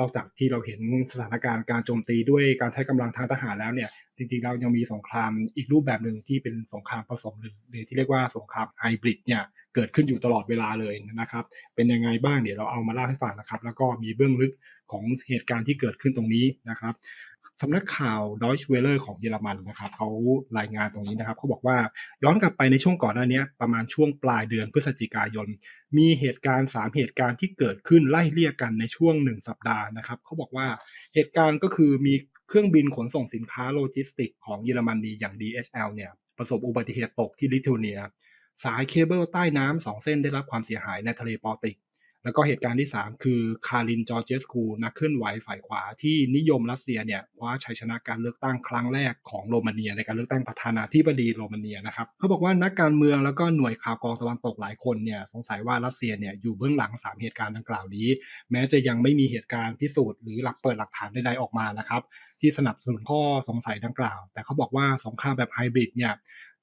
นอกจากที่เราเห็นสถานการณ์การโจมตีด้วยการใช้กำลังทางทหารแล้วเนี่ย จริงๆเรายังมีสงครามอีกรูปแบบหนึ่งที่เป็นสงครามผสมหรือหรือที่เรียกว่าสงครามไฮบริดเนี่ยเกิดขึ้นอยู่ตลอดเวลาเลยนะครับ เป็นยังไงบ้างเดี๋ยวเราเอามาเล่าให้ฟังนะครับ แล้วก็มีเบื้องลึกของเหตุการณ์ที่เกิดขึ้นตรงนี้นะครับ สำนักข่าว Deutsche Welle ของเยอรมันนะครับเขารายงานตรงนี้นะครับเขาบอกว่าย้อนกลับไปในช่วงก่อนหน้านี้ประมาณช่วงปลายเดือนพฤศจิกายน มีเหตุการณ์ 3 เหตุการณ์ที่เกิดขึ้นไล่เรียกกันในช่วง 1 สัปดาห์นะครับเขาบอกว่าเหตุการณ์ก็คือมีเครื่องบินขนส่งสินค้าโลจิสติกของเยอรมนีอย่าง DHL เนี่ยประสบอุบัติเหตุตกที่ลิทัวเนีย สายเคเบิลใต้น้ำสองเส้นได้รับความเสียหายในทะเลปอติก แล้วก็เหตุการณ์ที่ 3 คือคารินจอร์เจสคูนักเคลื่อนไหวฝ่ายขวาที่นิยมรัสเซียเนี่ยคว้าชัยชนะการเลือกตั้งครั้งแรกของโรมาเนียในการเลือกตั้งประธานาธิบดีโรมาเนียนะครับเขาบอกว่านักการเมืองแล้วก็หน่วยข่าวกองตะวันตกหลายคนเนี่ยสงสัยว่ารัสเซียเนี่ยอยู่เบื้องหลัง 3 เหตุการณ์ดังกล่าวนี้ แม้จะยังไม่มีเหตุการณ์พิสูจน์หรือหลักเปิดหลักฐานใดๆออกมานะครับที่สนับสนุนข้อสงสัยดังกล่าว แต่เขาบอกว่าสงครามแบบไฮบริดเนี่ย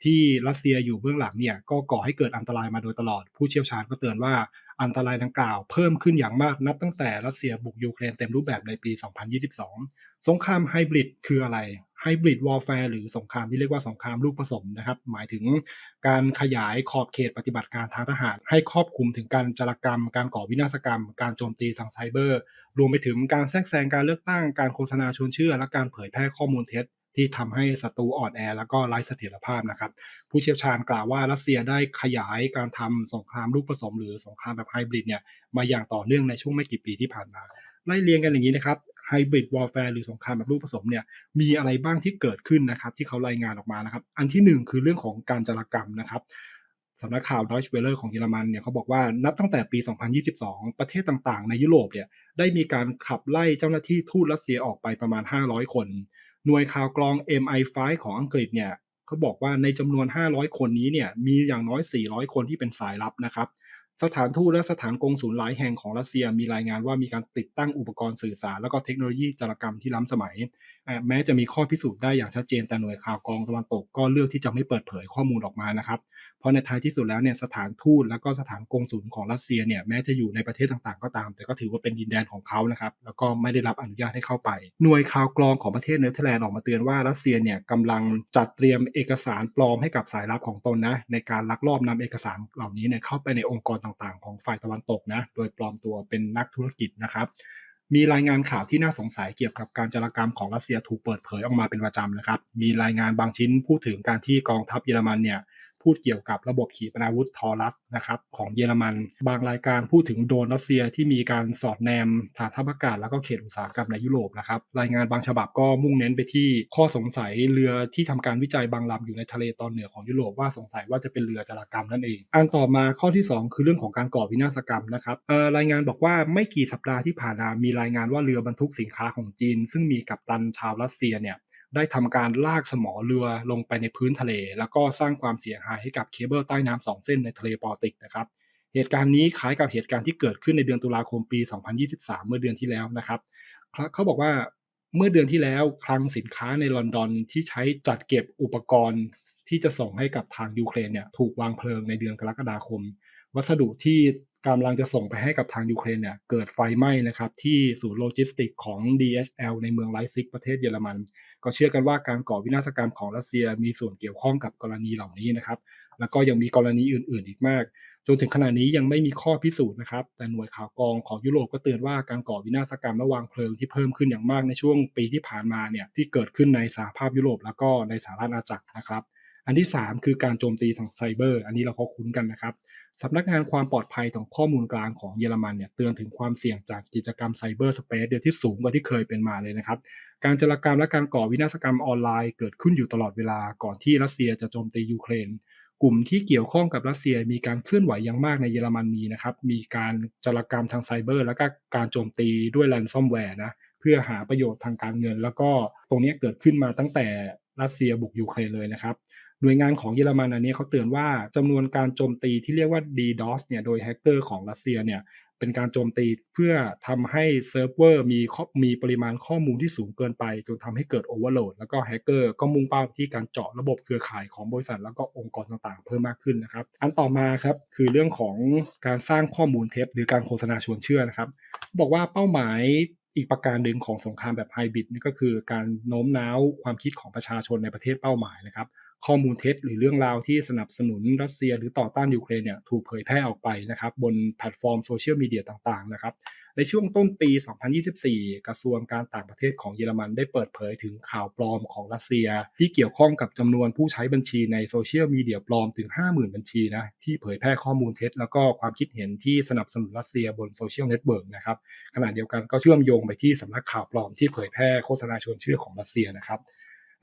ที่รัสเซียอยู่เบื้องหลังเนี่ยก็ก่อให้เกิดอันตรายมาโดยตลอด ผู้เชี่ยวชาญก็เตือนว่าอันตรายดังกล่าวเพิ่มขึ้นอย่างมากนับตั้งแต่รัสเซียบุกยูเครนเต็มรูปแบบในปี 2022 สงครามไฮบริดคืออะไรไฮบริดวอลแฟร์หรือสงครามที่เรียกว่าสงครามลูกผสมนะครับ หมายถึงการขยายขอบเขตปฏิบัติการทางทหาร ให้ครอบคลุมถึงการจารกรรม การก่อวินาศกรรม การโจมตีทางไซเบอร์ รวมไปถึงการแทรกแซงการเลือกตั้งการโฆษณาชวนเชื่อ และการเผยแพร่ข้อมูลเท็จ ที่ทำให้ศัตรูอ่อนแอ แล้วก็ไร้เสถียรภาพนะครับ ผู้เชี่ยวชาญกล่าวว่ารัสเซียได้ขยายการทำสงครามลูกผสม หรือสงครามแบบไฮบริดเนี่ยมาอย่างต่อเนื่องในช่วงไม่กี่ปีที่ผ่านมาไล่เรียงกันอย่างนี้นะครับไฮบริดวอลแฟร์หรือสงครามแบบลูกผสมเนี่ยมีอะไรบ้างที่เกิดขึ้นนะครับ ที่เขารายงานออกมานะครับ อันที่ 1 คือเรื่องของการจารกรรมนะครับสำนักข่าว Deutsche Welle ของเยอรมันเนี่ยเขาบอกว่านับตั้งแต่ปี 2022 ประเทศต่างๆ ในยุโรปเนี่ยได้มีการขับไล่เจ้าหน้าที่ทูตรัสเซียออกไปประมาณ 500 คน หน่วยข่าวกรอง MI5 ของอังกฤษเนี่ยเขาบอกว่าในจำนวน 500 คนนี้เนี่ยมีอย่างน้อย 400 คนที่เป็นสายลับนะครับสถานทูตและสถานกงศูนย์หลายแห่งของรัสเซียมีรายงานว่ามีการติดตั้งอุปกรณ์สื่อสาร แล้วก็เทคโนโลยีจารกรรมที่ล้ำสมัย แม้จะมีข้อพิสูจน์ได้อย่างชัดเจนแต่หน่วยข่าวกองตะวันตกก็เลือกที่จะไม่เปิดเผยข้อมูลออกมานะครับ เพราะในท้ายที่สุดแล้วเนี่ยสถานทูตและก็สถานกงศูนย์ของรัสเซียเนี่ยแม้จะอยู่ในประเทศต่างๆ ก็ตาม แต่ก็ถือว่าเป็นดินแดนของเขานะครับแล้วก็ไม่ได้รับอนุญาตให้เข้าไป หน่วยข่าวกรองของประเทศเนเธอร์แลนด์ออกมาเตือนว่ารัสเซียเนี่ยกำลังจัดเตรียมเอกสารปลอมให้กับสายลับของตนนะในการลักลอบนำเอกสารเหล่านี้เนี่ยเข้าไปในองค์กรต่างๆ ของฝ่ายตะวันตกนะโดยปลอมตัวเป็นนักธุรกิจนะครับมีรายงานข่าวที่น่าสงสัยเกี่ยวกับการจารกรรมของรัสเซียถูกเปิดเผยออกมาเป็นประจำนะครับ มีรายงานบางชิ้นพูดถึงการที่กองทัพเยอรมันเนี่ย พูดเกี่ยวกับระบบขีปนาวุธทอรัสนะครับของเยอรมันบางรายการพูดถึงโดนรัสเซียที่มีการสอดแนมฐานทัพอากาศแล้วก็เขตอุตสาหกรรมในยุโรปนะครับรายงานบางฉบับก็มุ่งเน้นไปที่ข้อสงสัยเรือที่ทำการวิจัยบางลำอยู่ในทะเลตอนเหนือของยุโรปว่าสงสัยว่าจะเป็นเรือจารกรรมนั่นเอง อันต่อมาข้อที่ 2 คือเรื่องของการก่อวินาศกรรมนะครับรายงานบอกว่าไม่กี่สัปดาห์ที่ผ่านมามีรายงานว่าเรือบรรทุกสินค้าของจีน ซึ่งมีกัปตันชาวรัสเซียเนี่ย ได้ทำการลากสมอเรือลงไปในพื้นทะเล แล้วก็สร้างความเสียหายให้กับเคเบิลใต้น้ำสองเส้นในทะเลปอติกนะครับเหตุการณ์นี้คล้ายกับเหตุการณ์ที่เกิดขึ้นในเดือนตุลาคมปี 2023 เมื่อเดือนที่แล้วนะครับเขาบอกว่าเมื่อเดือนที่แล้วคลังสินค้าในลอนดอนที่ใช้จัดเก็บอุปกรณ์ที่จะส่งให้กับทางยูเครนเนี่ยถูกวางเพลิงในเดือนกรกฎาคม วัสดุที่ กำลังจะส่งไปให้กับทางยูเครนเนี่ยเกิดไฟไหม้นะครับที่ศูนย์โลจิสติกของ DHL ในเมืองไลซิกประเทศเยอรมัน ก็เชื่อกันว่าการก่อวินาศกรรมของรัสเซียมีส่วนเกี่ยวข้องกับกรณีเหล่านี้นะครับแล้วก็ยังมีกรณีอื่น ๆ อีกมาก จนถึงขณะนี้ยังไม่มีข้อพิสูจน์นะครับ แต่หน่วยข่าวกองของยุโรปก็เตือนว่าการก่อวินาศกรรมและวางเพลิงที่เพิ่มขึ้นอย่างมากในช่วงปีที่ผ่านมาเนี่ยที่เกิดขึ้นในสหภาพยุโรปแล้วก็ในสหรัฐอาณาจักรนะครับ อันที่ 3 คือการโจมตีทางไซเบอร์ อันนี้เราก็คุ้นกันนะครับ สำนักงานความปลอดภัยของข้อมูลกลางของเยอรมันเนี่ยเตือนถึงความเสี่ยงจากกิจกรรมไซเบอร์สเปซเดียวที่สูงกว่าที่เคยเป็นมาเลยนะครับ การจารกรรมและการก่อวินาศกรรมออนไลน์เกิดขึ้นอยู่ตลอดเวลาก่อนที่รัสเซียจะโจมตียูเครน กลุ่มที่เกี่ยวข้องกับรัสเซียมีการเคลื่อนไหวอย่างมากในเยอรมนีนะครับ มีการจารกรรมทางไซเบอร์ และก็การโจมตีด้วยแรนซอมแวร์นะเพื่อหาประโยชน์ทางการเงิน แล้วก็ตรงนี้เกิดขึ้นมาตั้งแต่รัสเซียบุกยูเครนเลยนะครับ หน่วยงานของเยอรมันอันนี้เขาเตือนว่าจำนวนการโจมตีที่เรียกว่า DDoS เนี่ยโดยแฮกเกอร์ของรัสเซียเนี่ยเป็นการโจมตีเพื่อทำให้เซิร์ฟเวอร์มีมีปริมาณข้อมูลที่สูงเกินไปจนทำให้เกิดโอเวอร์โหลดแล้วก็แฮกเกอร์ก็มุ่งเป้าที่การเจาะระบบเครือข่ายของบริษัท แล้วก็องค์กรต่างๆ เพิ่มมากขึ้นนะครับ อันต่อมาครับคือเรื่องของการสร้างข้อมูลเท็จหรือการโฆษณาชวนเชื่อนะครับ บอกว่าเป้าหมายอีกประการหนึ่งของสงครามแบบไฮบริดนี่ก็คือการโน้มน้าวความคิดของประชาชนในประเทศเป้าหมายนะครับ ข้อมูลเท็จหรือเรื่องราวที่สนับสนุนรัสเซีย หรือต่อต้านยูเครนเนี่ยถูกเผยแพร่ออกไปนะครับบนแพลตฟอร์มโซเชียลมีเดียต่างๆนะครับในช่วงต้นปี 2024 กระทรวงการต่างประเทศของเยอรมันได้เปิดเผยถึงข่าวปลอมของรัสเซีย ที่เกี่ยวข้องกับจำนวนผู้ใช้บัญชีในโซเชียลมีเดียปลอมถึง 50,000 บัญชีนะที่เผยแพร่ข้อมูลเท็จ แล้วก็ความคิดเห็นที่สนับสนุนรัสเซียบนโซเชียลเน็ตเวิร์กนะครับขณะเดียวกันก็เชื่อมโยงไปที่สำนักข่าวปลอมที่เผยแพร่โฆษณาชวนเชื่อของรัสเซียนะครับ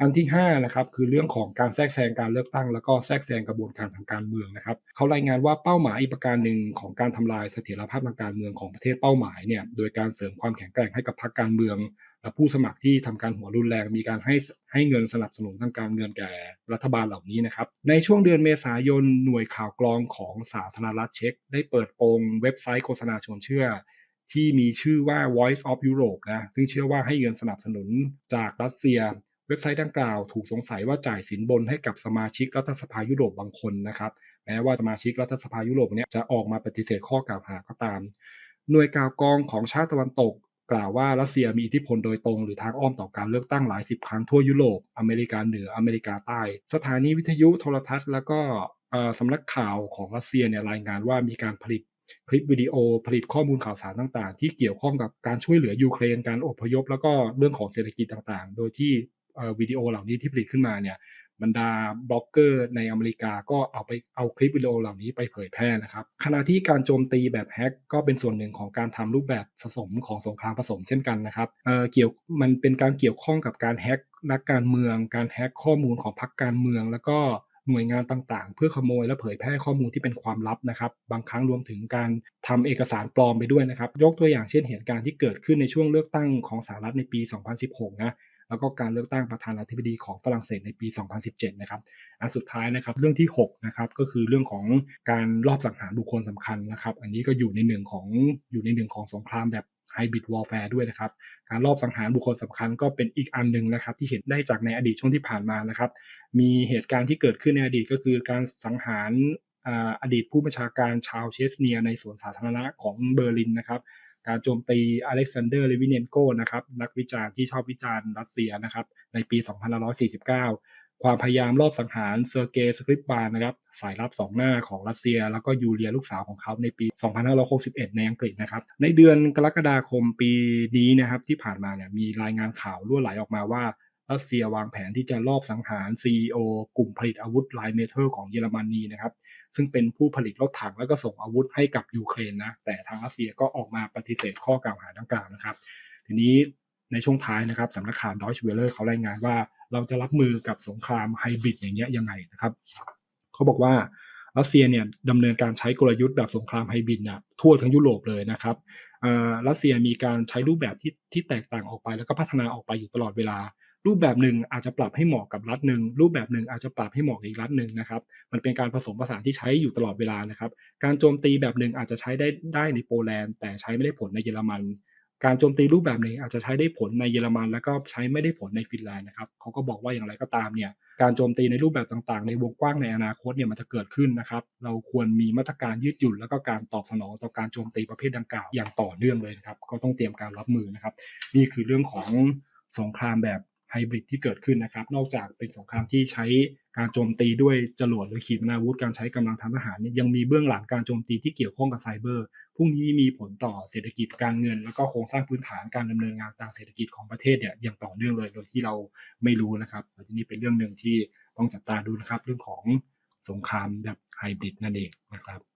อันที่5นะครับคือเรื่องของการแทรกแซงการเลือกตั้ง แล้วก็แทรกแซงกระบวนการทางการเมืองนะครับเขารายงานว่าเป้าหมายอีกประการหนึ่งของการทำลายเสถียรภาพทางการเมืองของประเทศเป้าหมายเนี่ยโดยการเสริมความแข็งแกร่งให้กับพรรคการเมืองและผู้สมัครที่ทำการหัวรุนแรงมีการให้ให้เงินสนับสนุนทางการเงินแก่รัฐบาลเหล่านี้นะครับ ในช่วงเดือนเมษายนหน่วยข่าวกรองของสาธารณรัฐเช็กได้เปิดโปงเว็บไซต์โฆษณาชวนเชื่อ ที่มีชื่อว่า Voice of Europe นะซึ่งเชื่อว่าให้เงินสนับสนุนจากรัสเซีย เว็บไซต์ดังกล่าวถูกสงสัยว่าจ่ายสินบนให้กับสมาชิกรัฐสภายุโรปบางคนนะครับแม้ว่าสมาชิกรัฐสภายุโรปเนี้ยจะออกมาปฏิเสธข้อกล่าวหาก็ตาม หน่วยข่าวกองของชาติตะวันตก กล่าวว่ารัสเซียมีอิทธิพลโดยตรงหรือทางอ้อมต่อการเลือกตั้งหลายสิบครั้งทั่วยุโรป อเมริกาเหนืออเมริกาใต้ สถานีวิทยุโทรทัศน์ แล้วก็สำนักข่าวของรัสเซียเนี่ยรายงานว่ามีการผลิตคลิปวิดีโอผลิตข้อมูลข่าวสารต่างๆ ที่เกี่ยวข้องกับการช่วยเหลือยูเครนการอพยพ แล้วก็เรื่องของเศรษฐกิจต่างๆ โดยที่ วิดีโอเหล่านี้ที่ผลิตขึ้นมาเนี่ยบรรดาบล็อกเกอร์ในอเมริกาก็เอาไปเอาคลิปวิดีโอเหล่านี้ไปเผยแพร่นะครับขณะที่การโจมตีแบบแฮกก็เป็นส่วนหนึ่งของการทำรูปแบบผสมของสงครามผสมเช่นกันนะครับเอ่อเกี่ยวมันเป็นการเกี่ยวข้องกับการแฮกนักการเมือง การแฮกข้อมูลของพรรคการเมือง แล้วก็หน่วยงานต่างๆ เพื่อขโมยและเผยแพร่ข้อมูลที่เป็นความลับนะครับ บางครั้งรวมถึงการทำเอกสารปลอมไปด้วยนะครับ ยกตัวอย่างเช่นเหตุการณ์ที่เกิดขึ้นในช่วงเลือกตั้งของสหรัฐในปี 2016 นะ แล้วก็การเลือกตั้งประธานาธิบดีของฝรั่งเศสในปี 2017 นะครับ อันสุดท้ายนะครับเรื่องที่6นะครับก็คือเรื่องของการลอบสังหารบุคคลสำคัญนะครับ อันนี้ก็อยู่ในหนึ่งของอยู่ในหนึ่งของสงครามแบบไฮบริดวอลแฟร์ด้วยนะครับ การลอบสังหารบุคคลสำคัญก็เป็นอีกอันหนึ่งนะครับ ที่เห็นได้จากในอดีตช่วงที่ผ่านมานะครับ มีเหตุการณ์ที่เกิดขึ้นในอดีตก็คือการสังหารอดีตผู้บัญชาการชาวเชสเนียในสวนสาธารณะของเบอร์ลินนะครับ การโจมตีอเล็กซานเดอร์เลวิเนนโกนะครับนักวิจารณ์ที่ชอบวิจารณ์รัสเซียนะครับในปี 2549 ความพยายามรอบสังหารเซอร์เกย์สคริปบานนะครับสายลับสองหน้าของรัสเซีย แล้วก็ยูเลียลูกสาวของเขาในปี 2561 ในอังกฤษนะครับในเดือนกรกฎาคมปีนี้นะครับที่ผ่านมาเนี่ยมีรายงานข่าวรั่วไหลออกมาว่า รัสเซียวางแผนที่จะลอบสังหาร CEO กลุ่มผลิตอาวุธไลเมเทอร์ของเยอรมนีนะครับซึ่งเป็นผู้ผลิตรถถังแล้วก็ส่งอาวุธให้กับยูเครนนะแต่ทางรัสเซียก็ออกมาปฏิเสธข้อกล่าวหาดังกล่าวนะครับ ทีนี้ในช่วงท้ายนะครับสำนักข่าวดอยช์เวลเลอร์เขารายงานว่า เราจะรับมือกับสงครามไฮบริดอย่างเงี้ยยังไงนะครับเขาบอกว่ารัสเซียเนี่ยดำเนินการใช้กลยุทธ์แบบสงครามไฮบริดนี่ยทั่วทั้งยุโรปเลยนะครับรัสเซียมีการใช้รูปแบบที่ที่แตกต่างออกไปแล้วก็พัฒนาออกไปอยู่ตลอดเวลา รูปแบบหนึ่งอาจจะปรับให้เหมาะกับรัฐหนึ่งรูปแบบหนึ่งอาจจะปรับให้เหมาะกับอีกรัฐหนึ่งนะครับ มันเป็นการผสมผสานที่ใช้อยู่ตลอดเวลานะครับ การโจมตีแบบหนึ่งอาจจะใช้ได้ได้ในโปแลนด์ แต่ใช้ไม่ได้ผลในเยอรมัน การโจมตีรูปแบบหนึ่งอาจจะใช้ได้ผลในเยอรมัน แล้วก็ใช้ไม่ได้ผลในฟินแลนด์นะครับเขาก็บอกว่าอย่างไรก็ตามเนี่ยการโจมตีในรูปแบบต่างๆ ในวงกว้างในอนาคตเนี่ยมันจะเกิดขึ้นนะครับ เราควรมีมาตรการยืดหยุ่นแล้วก็การตอบสนองต่อการโจมตีประเภทดังกล่าวอย่างต่อเนื่องเลยนะครับ ก็ต้องเตรียมการรับมือนะครับ นี่คือเรื่องของสงครามแบบ ไฮบริดที่เกิดขึ้นนะครับ นอกจากเป็นสงครามที่ใช้การโจมตีด้วยจรวดหรือขีปนาวุธการใช้กำลังทางทหารเนี่ยยังมีเบื้องหลังการโจมตีที่เกี่ยวข้องกับไซเบอร์พรุ่งนี้มีผลต่อเศรษฐกิจการเงิน แล้วก็โครงสร้างพื้นฐานการดำเนินงานทางเศรษฐกิจของประเทศเนี่ยอย่างต่อเนื่องเลยโดยที่เราไม่รู้นะครับทีนี้เป็นเรื่องหนึ่งที่ต้องจับตาดูนะครับ เรื่องของสงครามแบบไฮบริดนั่นเองนะครับ